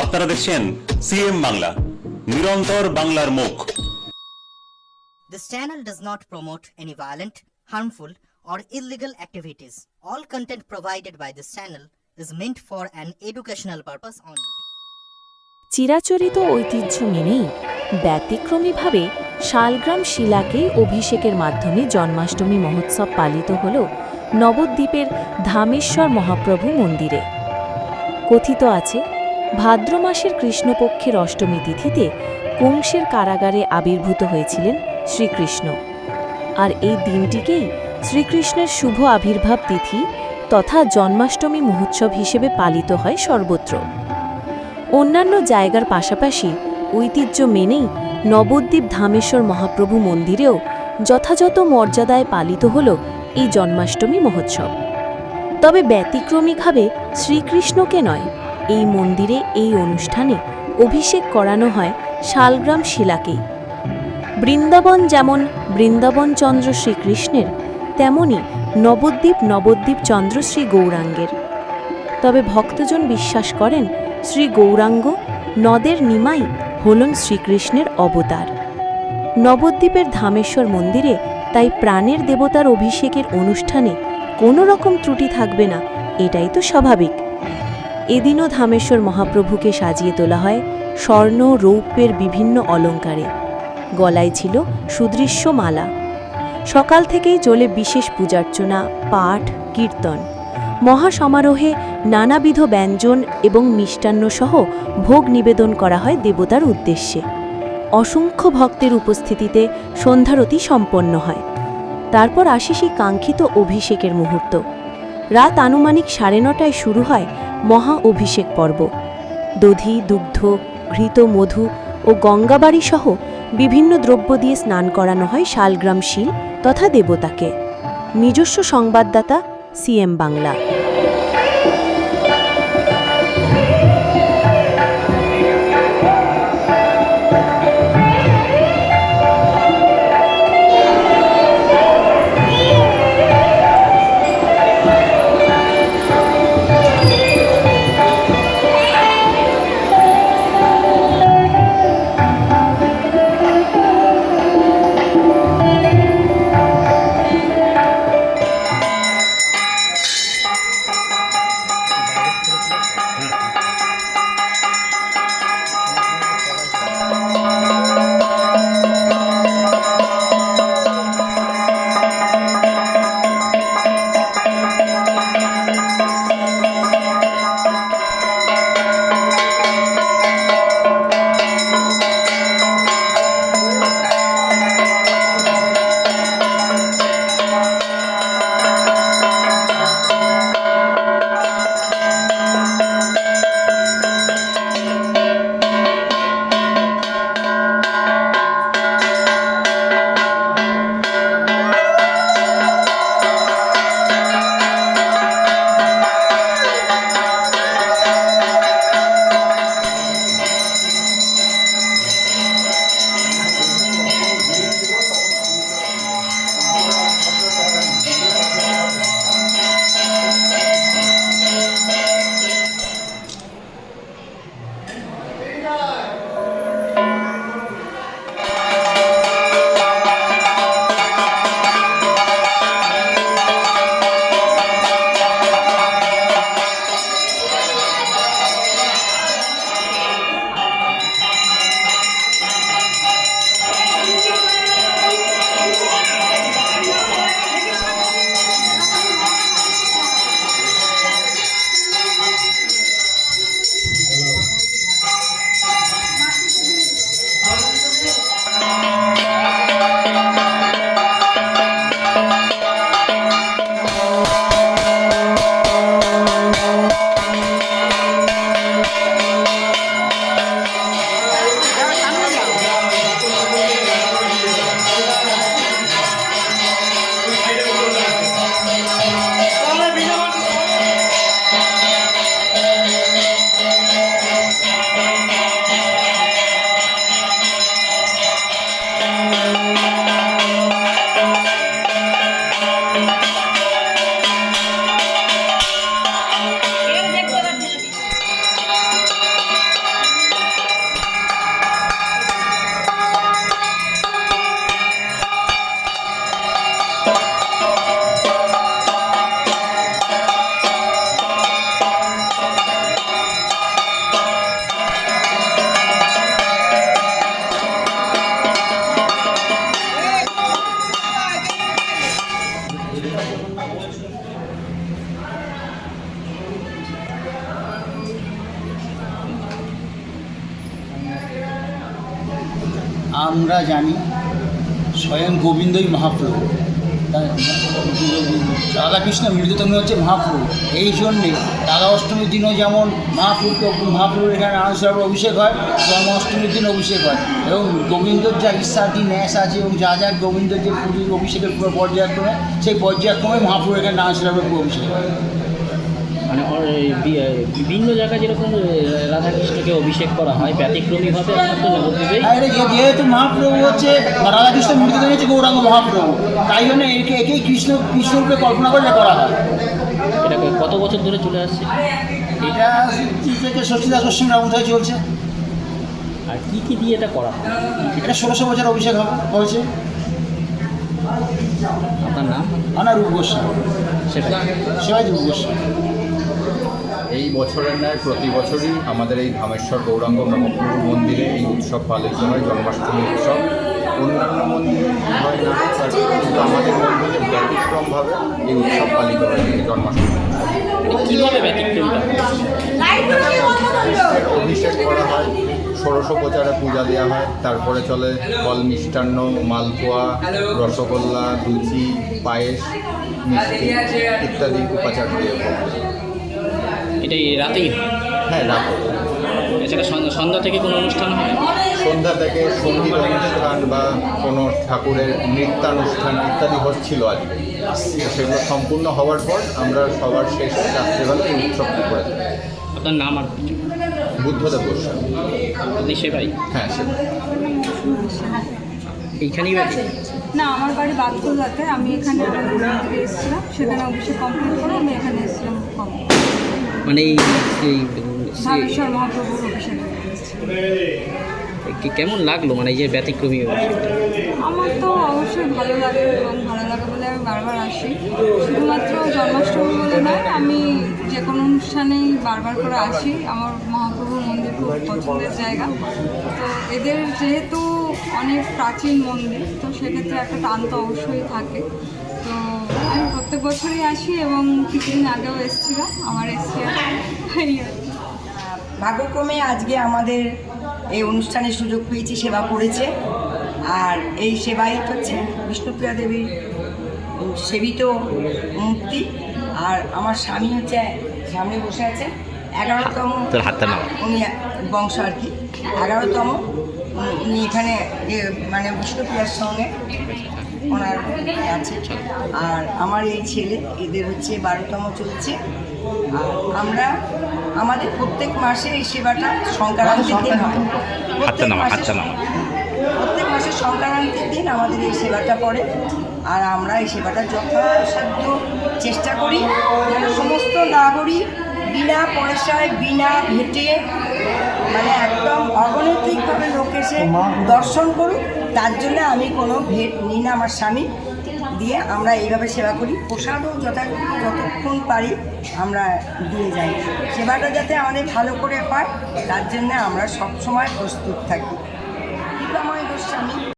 আপনারা দেখছেন সিএম বাংলা নিরন্তর বাংলার মুখ। This channel does not promote any violent harmful or illegal activities all content provided by this channel is meant for an educational purpose only চিরাচরিত ঐতিহ্য মেনেই ব্যতিক্রমীভাবে শালগ্রাম শিলাকে অভিষেকের মাধ্যমে জন্মাষ্টমী মহোৎসব পালিত হল নবদ্বীপের ধামেশ্বর মহাপ্রভু মন্দিরে। কথিত আছে ভাদ্র মাসের কৃষ্ণপক্ষের অষ্টমী তিথিতে কংসের কারাগারে আবির্ভূত হয়েছিলেন শ্রীকৃষ্ণ। আর এই দিনটিকেই শ্রীকৃষ্ণের শুভ আবির্ভাব তিথি তথা জন্মাষ্টমী মহোৎসব হিসেবে পালিত হয় সর্বত্র। অন্যান্য জায়গার পাশাপাশি ঐতিহ্য মেনেই নবদ্বীপ ধামেশ্বর মহাপ্রভু মন্দিরেও যথাযথ মর্যাদায় পালিত হল এই জন্মাষ্টমী মহোৎসব। তবে ব্যতিক্রমিকভাবে শ্রীকৃষ্ণকে নয় এই মন্দিরে এই অনুষ্ঠানে অভিষেক করানো হয় শালগ্রাম শিলাকেই। বৃন্দাবন যেমন বৃন্দাবনচন্দ্র শ্রীকৃষ্ণের, তেমনি নবদ্বীপ নবদ্বীপ চন্দ্র শ্রী গৌরাঙ্গের। তবে ভক্তজন বিশ্বাস করেন, শ্রী গৌরাঙ্গ নদের নিমাই হলন শ্রীকৃষ্ণের অবতার। নবদ্বীপের ধামেশ্বর মন্দিরে তাই প্রাণের দেবতার অভিষেকের অনুষ্ঠানে কোনো রকম ত্রুটি থাকবে না, এটাই তো স্বাভাবিক। এদিনও ধামেশ্বর মহাপ্রভুকে সাজিয়ে তোলা হয় স্বর্ণ, রৌপ্যের বিভিন্ন অলঙ্কারে। গলায় ছিল সুদৃশ্য মালা সকাল থেকেই চলে বিশেষ পূজার্চনা, পাঠ, কীর্তন। মহাসমারোহে নানাবিধ ব্যঞ্জন এবং মিষ্টান্ন সহ ভোগ নিবেদন করা হয় দেবতার উদ্দেশ্যে। অসংখ্য ভক্তের উপস্থিতিতে সন্ধ্যারতি সম্পন্ন হয়। তারপর আসে সেই কাঙ্ক্ষিত অভিষেকের মুহূর্ত। রাত আনুমানিক সাড়ে নটায় শুরু হয় মহা অভিষেক পর্ব। দধি, দুগ্ধ, ঘৃত, মধু ও গঙ্গাবাড়ি সহ বিভিন্ন দ্রব্য দিয়ে স্নান করানো হয় শালগ্রাম শিল তথা দেবতাকে। নিজস্ব সংবাদদাতা, সিএম বাংলা। আমরা জানি স্বয়ং গোবিন্দই মহাপ্রভু। রাধাকৃষ্ণ মৃততমী হচ্ছে মহাপ্রভু। এই জন্যে রাধা অষ্টমীর দিনও যেমন মহাপ্রভু মহাপ্রভুর এখানে আনন্দ অভিষেক হয়, জন্মাষ্টমীর দিন অভিষেক হয়। এবং গোবিন্দর যা ইচ্ছাদি ন্যাস আছে এবং যা যা গোবিন্দর যে অভিষেকের পুরো পর্যায়ক্রমে, সেই পর্যায়ক্রমে মহাপ্রভুর এখানে আনন্দ অভিষেক হয়। বিভিন্ন জায়গায় যেরকম রাধাকৃষ্ণকে অভিষেক করা হয় ব্যতিক্রমীভাবে একমাত্র নবদ্বীপেই যেহেতু মহাপ্রভু হচ্ছে রাধাকৃষ্ণ মূর্তি হচ্ছে গৌরাঙ্গ মহাপ্রভু তাই জন্য একে একেই কৃষ্ণ কৃষ্ণরূপে কল্পনা করে করা হয়। এটা কত বছর ধরে চলে আসছে? এটা থেকে ষষ্ঠীদাস গোস্বামীর আমন্ত্রণে চলছে। আর কি কি দিয়ে এটা করা হয়? এটা ষোলোশো বছর অভিষেক হয়েছে। আপনার নাম? আনা রূপ গোস্বামী সেটা সেবাই রূপ গোস্বামী বছরের ন্যায় প্রতি বছরই আমাদের এই ধামেশ্বর গৌরাঙ্গ মহাপ্রভু মন্দিরে এই উৎসব পালিত হয় জন্মাষ্টমী উৎসব। অন্যান্য মন্দিরে হয় না কিন্তু আমাদের মন্দিরে ব্যতিক্রমভাবে এই উৎসব পালিত হয় এই জন্মাষ্টমী মানে কীভাবে ব্যতিক্রমটা? অভিষেক করা হয় ষোড়শোপচারে পূজা দেওয়া হয় তারপরে চলে ফল মিষ্টান্ন মালপোয়া রসগোল্লা লুচি পায়েস মিষ্টি ইত্যাদি উপাচার দিয়ে। এটা এই রাতেই? হয় হ্যাঁ রাখো এছাড়া সন্ধ্যা- থেকে কোনো অনুষ্ঠান হয় সন্ধ্যা থেকে সংগীত অনুষ্ঠান বা কোনো ঠাকুরের নৃত্যানুষ্ঠান ইত্যাদি হচ্ছিল আজকে। সেগুলো সম্পূর্ণ হওয়ার পর আমরা সবার শেষে রাত্রেবেলা এই উৎসবটি করে থাকি আপনার নাম আর। বুদ্ধদেব গোস্বামী। আপনি সেবাই? হ্যাঁ সেটা এইখানেই ব্যতি না আমার বাড়ি আমি এখানে এসেছিলাম। সেখানে অবশ্যই কমপ্লিট করে আমি এখানে এসেছিলাম। কম মানে এই কেমন লাগল মানে এই যে ব্যতিক্রমী? আমার তো অবশ্যই ভালো লাগে এবং ভালো লাগে বলে আমি বারবার আসি। শুধুমাত্র জন্মাষ্টমী বলে নয় আমি যে কোনো অনুষ্ঠানেই বারবার করে আসি। আমার মহাপ্রভুর মন্দির খুব পছন্দের জায়গা। তো এদের যেহেতু অনেক প্রাচীন মন্দির তো সেক্ষেত্রে একটা টান তো অবশ্যই থাকে। আমি প্রত্যেক বছরই আসি এবং কিছুদিন আগেও এসেছিলাম আমার এসছে। ভাগ্যক্রমে আজকে আমাদের এই অনুষ্ঠানের সুযোগ পেয়েছি সেবা করেছে। আর এই সেবাই হচ্ছে বিষ্ণুপ্রিয়া দেবীর সেবিত মূর্তি। আর আমার স্বামী হচ্ছে সামনে বসে আছে এগারোতম উনি বংশ আর কি। এগারোতম উনি- উনি এখানে এ, মানে বিষ্ণুপ্রিয়ার সঙ্গে ওনার আছে আর আমার এই ছেলে এদের হচ্ছে বারোতম চলছে। আর আমরা আমাদের প্রত্যেক মাসে এই সেবাটা সংক্রান্তির দিন হয়। প্রত্যেক মাসে প্রত্যেক মাসে সংক্রান্তির দিন আমাদের এই সেবাটা পড়ে আর আমরা এই সেবাটা যথাসাধ্য চেষ্টা করি যেন সমস্ত নাগরিক বিনা পয়সায় বিনা ভেটে মানে একদম অগণতিকভাবে লোক এসে দর্শন করুক, তার জন্য আমি কোনো ভেট নিই না আমার স্বামী। দিয়ে আমরা এইভাবে সেবা করি। প্রসাদও যথা যতক্ষণ পারি আমরা দিয়ে যাই। সেবাটা যাতে আমাদের ভালো করে পায় তার জন্য আমরা সবসময় প্রস্তুত থাকি। দীপাময় গোস্বামী।